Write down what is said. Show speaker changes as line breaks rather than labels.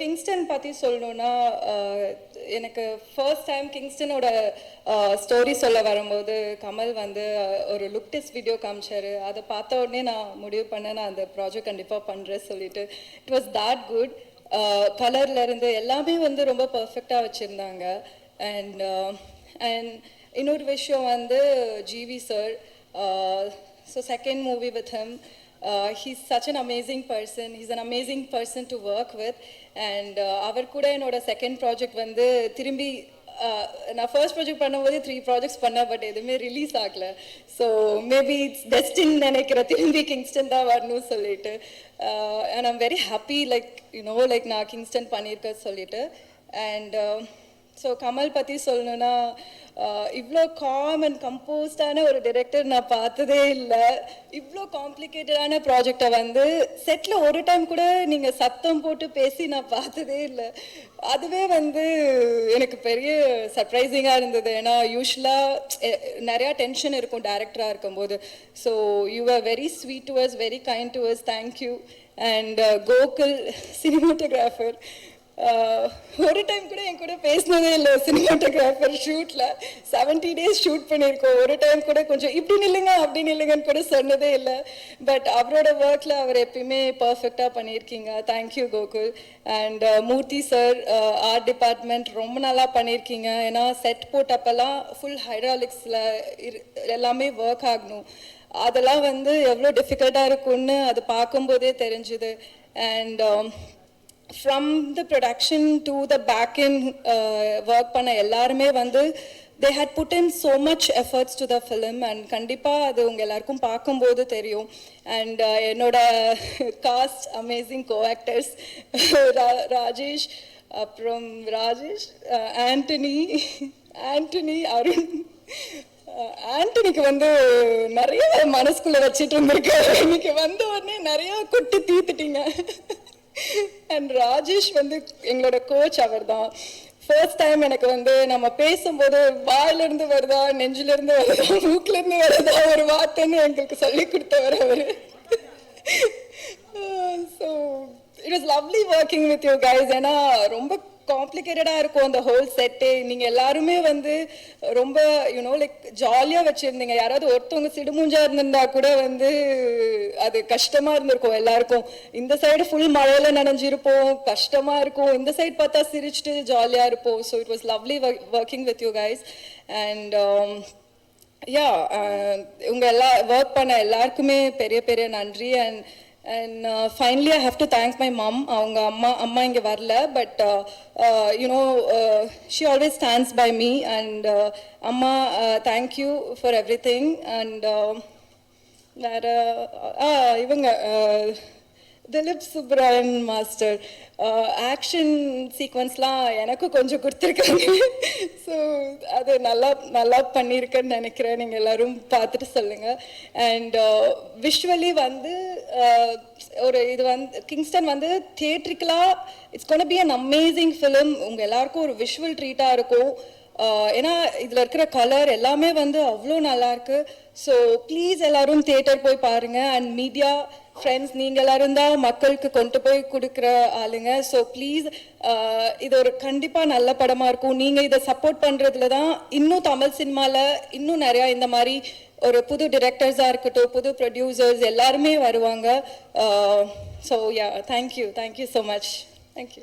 Kingston பற்றி சொல்லணும்னா எனக்கு ஃபர்ஸ்ட் டைம் கிங்ஸ்டனோட ஸ்டோரி சொல்ல வரும்போது கமல் வந்து ஒரு லுக் டெஸ்ட் வீடியோ காமிச்சாரு. அதை பார்த்த உடனே நான் முடிவு பண்ணேன் நான் அந்த ப்ராஜெக்ட் கண்டிப்பாக பண்ணுறேன் சொல்லிட்டு. இட் வாஸ் தேட் குட் கலர்ல இருந்து எல்லாமே வந்து ரொம்ப பர்ஃபெக்டாக வச்சுருந்தாங்க. அண்ட் அண்ட் இன்னொரு விஷயம் வந்து GV sir so second movie with him he's such an amazing person he's an amazing person to work with and அவர் கூட என்னோட செகண்ட் ப்ராஜெக்ட் வந்து திரும்பி uh, நான் ஃபர்ஸ்ட் ப்ராஜெக்ட் பண்ணும்போது த்ரீ ப்ராஜெக்ட்ஸ் பண்ணேன் பட் எதுவுமே ரிலீஸ் ஆகல. ஸோ மேபி இட்ஸ் டெஸ்டின் நினைக்கிற திரும்பி கிங்ஸ்டன் தான் வரணும்னு சொல்லிட்டு. And I'm very happy like you know like நான் கிங்ஸ்டன் பண்ணியிருக்கேன் சொல்லிட்டு. அண்ட் ஸோ கமல் பற்றி சொல்லணும்னா இவ்வளோ காம் அண்ட் கம்போஸ்டான ஒரு டிரெக்டர் நான் பார்த்ததே இல்லை. இவ்வளோ காம்ப்ளிகேட்டடான ப்ராஜெக்டை வந்து செட்டில் ஒரு டைம் கூட நீங்கள் சத்தம் போட்டு பேசி நான் பார்த்ததே இல்லை. அதுவே வந்து எனக்கு பெரிய சர்ப்ரைசிங்காக இருந்தது. ஏன்னா யூஸ்வலாக நிறையா டென்ஷன் இருக்கும் டேரக்டராக இருக்கும்போது. So you are very sweet to us very kind to us thank you and Gokul cinematographer ஒரு டைம் கூட என் கூட பேசினதே இல்லை சினிமாட்டோகிராஃபர் ஷூட்டில் செவன்ட்டி டேஸ் ஷூட் பண்ணியிருக்கோம். ஒரு டைம் கூட கொஞ்சம் இப்படி நில்லுங்க அப்படி நில்லுங்கன்னு கூட சொன்னதே இல்லை. பட் அவரோட ஒர்க்கில் அவர் எப்பயுமே பர்ஃபெக்டாக பண்ணியிருக்கீங்க. Thank you Gokul. And Murthy sir art department ரொம்ப நல்லா பண்ணியிருக்கீங்க. ஏன்னா செட் போட்டப்பெல்லாம் ஃபுல் ஹைட்ராலிக்ஸில் எல்லாமே ஒர்க் ஆகணும். அதெல்லாம் வந்து எவ்வளோ டிஃபிகல்ட்டாக இருக்கும்னு அது பார்க்கும்போதே தெரிஞ்சுது. And from the production to the back end work பண்ண எல்லாருமே வந்து they had put in so much efforts to the film and கண்டிப்பாக அது உங்கள் எல்லாருக்கும் பார்க்கும்போது தெரியும். அண்ட் uh, என்னோட cast amazing co actors Rajesh அப்புறம் ராஜேஷ் ஆண்டனி ஆண்டனி அருண் ஆண்டனிக்கு வந்து நிறைய மனசுக்குள்ளே வச்சிட்டு இருந்திருக்காரு. இன்னைக்கு வந்த உடனே நிறையா கொட்டி தீத்துட்டீங்க. அண்ட் ராஜேஷ் வந்து எங்களோட கோச் அவர் தான் ஃபர்ஸ்ட் டைம் எனக்கு வந்து நம்ம பேசும்போது வாயிலிருந்து வருதா நெஞ்சிலிருந்து வருதா மூக்கிலிருந்து வருதா ஒரு வார்த்தைன்னு எங்களுக்கு சொல்லி கொடுத்தவர் அவர். So it was lovely working with you guys ஏன்னா ரொம்ப காம்ப்ளிகேட்டடாக இருக்கும் அந்த ஹோல் செட்டே நீங்கள் எல்லாருமே வந்து ரொம்ப யூனோ லைக் ஜாலியாக வச்சுருந்தீங்க. யாராவது ஒருத்தவங்க சிடுமூஞ்சா இருந்திருந்தா கூட வந்து அது கஷ்டமாக இருந்திருக்கும் எல்லாருக்கும். இந்த சைடு ஃபுல் மழையில் நனைஞ்சிருப்போம். கஷ்டமாக இருக்கும். இந்த சைடு பார்த்தா சிரிச்சுட்டு ஜாலியாக இருப்போம். So it was lovely working with you guys and yeah உங்கள் எல்லா ஒர்க் பண்ண எல்லாருக்குமே பெரிய பெரிய நன்றி. And and finally I have to thanks my mum அவங்க அம்மா அம்மா இங்கே வரல but you know she always stands by me and அம்மா thank you for everything and வேறு இவங்க திலீப் சுப்ராயன் மாஸ்டர் ஆக்ஷன் சீக்வன்ஸ்லாம் எனக்கு கொஞ்சம் கொடுத்துருக்காங்க. ஸோ அது நல்லா நல்லா பண்ணியிருக்கேன்னு நினைக்கிறேன். நீங்கள் எல்லாரும் பார்த்துட்டு சொல்லுங்கள் அண்ட் விஷுவலி uh, வந்து uh, ஒரு இது வந்து கிங்ஸ்டன் வந்து தியேட்ரிக்கலாக it's gonna be an amazing film உங்கள் எல்லாருக்கும் ஒரு விஷுவல் ட்ரீட்டாக இருக்கும். Uh, ஏன்னா இதில் இருக்கிற கலர் எல்லாமே வந்து அவ்வளோ நல்லாயிருக்கு ஸோ ப்ளீஸ் எல்லோரும் தியேட்டர் போய் பாருங்கள் அண்ட் மீடியா ஃப்ரெண்ட்ஸ் நீங்கள் எல்லாரும் தான் மக்களுக்கு கொண்டு போய் கொடுக்குற ஆளுங்க. ஸோ ப்ளீஸ் uh, இது ஒரு கண்டிப்பாக நல்ல படமாக இருக்கும். நீங்கள் இதை சப்போர்ட் பண்ணுறதுல தான் இன்னும் தமிழ் சினிமாவில் இன்னும் நிறையா இந்த மாதிரி ஒரு புது டிரெக்டர்ஸாக இருக்கட்டும் புது ப்ரொடியூசர்ஸ் எல்லாருமே வருவாங்க. So yeah thank you thank you so much thank you